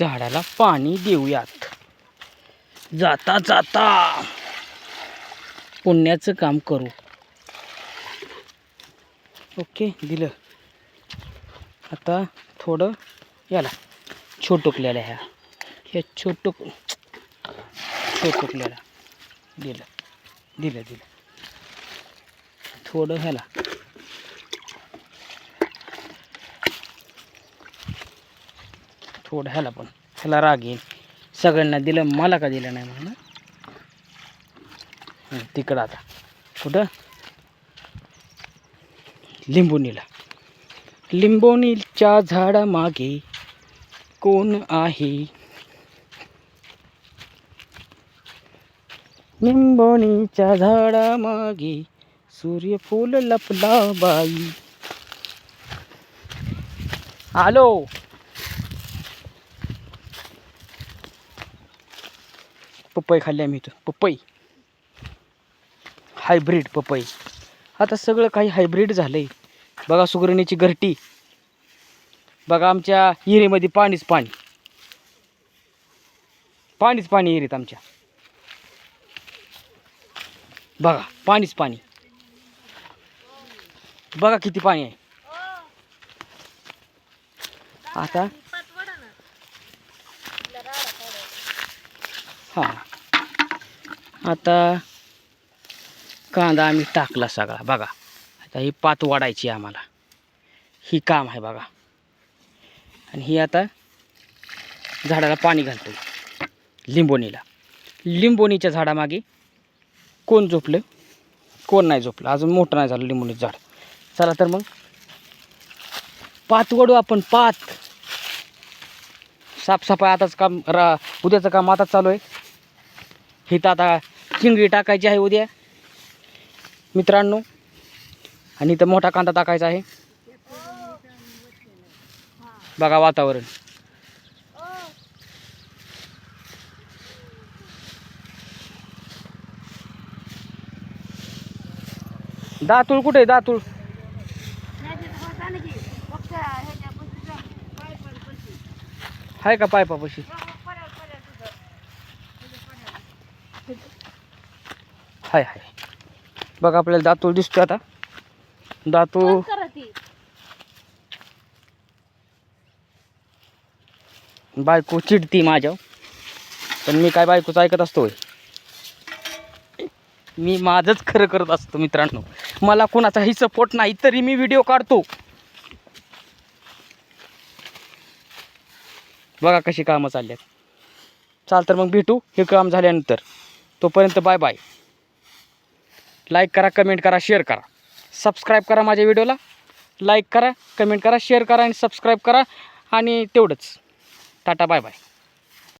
झाडाला पाणी देऊयात. जाता जाता. पुण्याचं काम करू. ओके दिलं. आता थोडं याला छोटुकलेल्या ह्या. ह्या छोटुक छोटुकलेला दिलं दिलं दिलं. थोडं ह्याला. थोडं ह्याला पण ह्याला राग येईल. सगळ्यांना दिलं मला का दिलं नाही म्हणून? तिकडं आता. कुठं? लिंबोनीला लिंबोनीच्या झाडामागे कोण आहे? लिंबोनीच्या झाडामागे सूर्यफूल लपला बाई. आलो! पपई खाल्ली आम्ही इथं. पपई. हायब्रीड पपई. आता सगळं काही हायब्रीड झालं आहे बघा सुगरणीची घरटी. बघा आमच्या हिरेमध्ये पाणीच पाणी. पाणीच पाणी हिरीत आमच्या. बघा पाणीच पाणी. बघा किती पाणी आहे. आता. हां. आता कांदा आम्ही टाकला सगळा. बघा आता ही पात वाढायची आहे आम्हाला. ही काम आहे बघा. आणि ही आता झाडाला पाणी घालतो लिंबोणीला. लिंबोणीच्या झाडामागे कोण झोपलं? कोण नाही झोपलं. अजून मोठं नाही झालं लिंबोणीचं झाड. चला तर मग पात वडू आपण पात. साफसफाई आताच काम रा उद्याचं काम आताच चालू आहे. हिथं आता चिंगळी टाकायची आहे उद्या. मित्रांनो आणि इथं मोठा कांदा टाकायचा आहे. बघा वातावरण. दातूळ कुठे आहे? दातूळ. आहे का पायपापाशी? हाय हाय. बघा आपल्याला दातूळ दिसतो आता. दातूळ. बायको चिडती माझ्या पण मी काय बायकोचं ऐकत असतो. मी माझंच खरं करत असतो मित्रांनो. मला कोणाचाही सपोर्ट नाही तरी मी व्हिडिओ काढतो. बघा कशी कामं चालली आहेत. चाल तर मग भेटू. हे काम झाल्यानंतर. तोपर्यंत बाय बाय लाईक करा कमेंट करा शेअर करा. सबस्क्राईब करा माझ्या व्हिडिओला लाईक करा कमेंट करा शेअर करा आणि सबस्क्राईब करा. आणि तेवढंच. Tata bye bye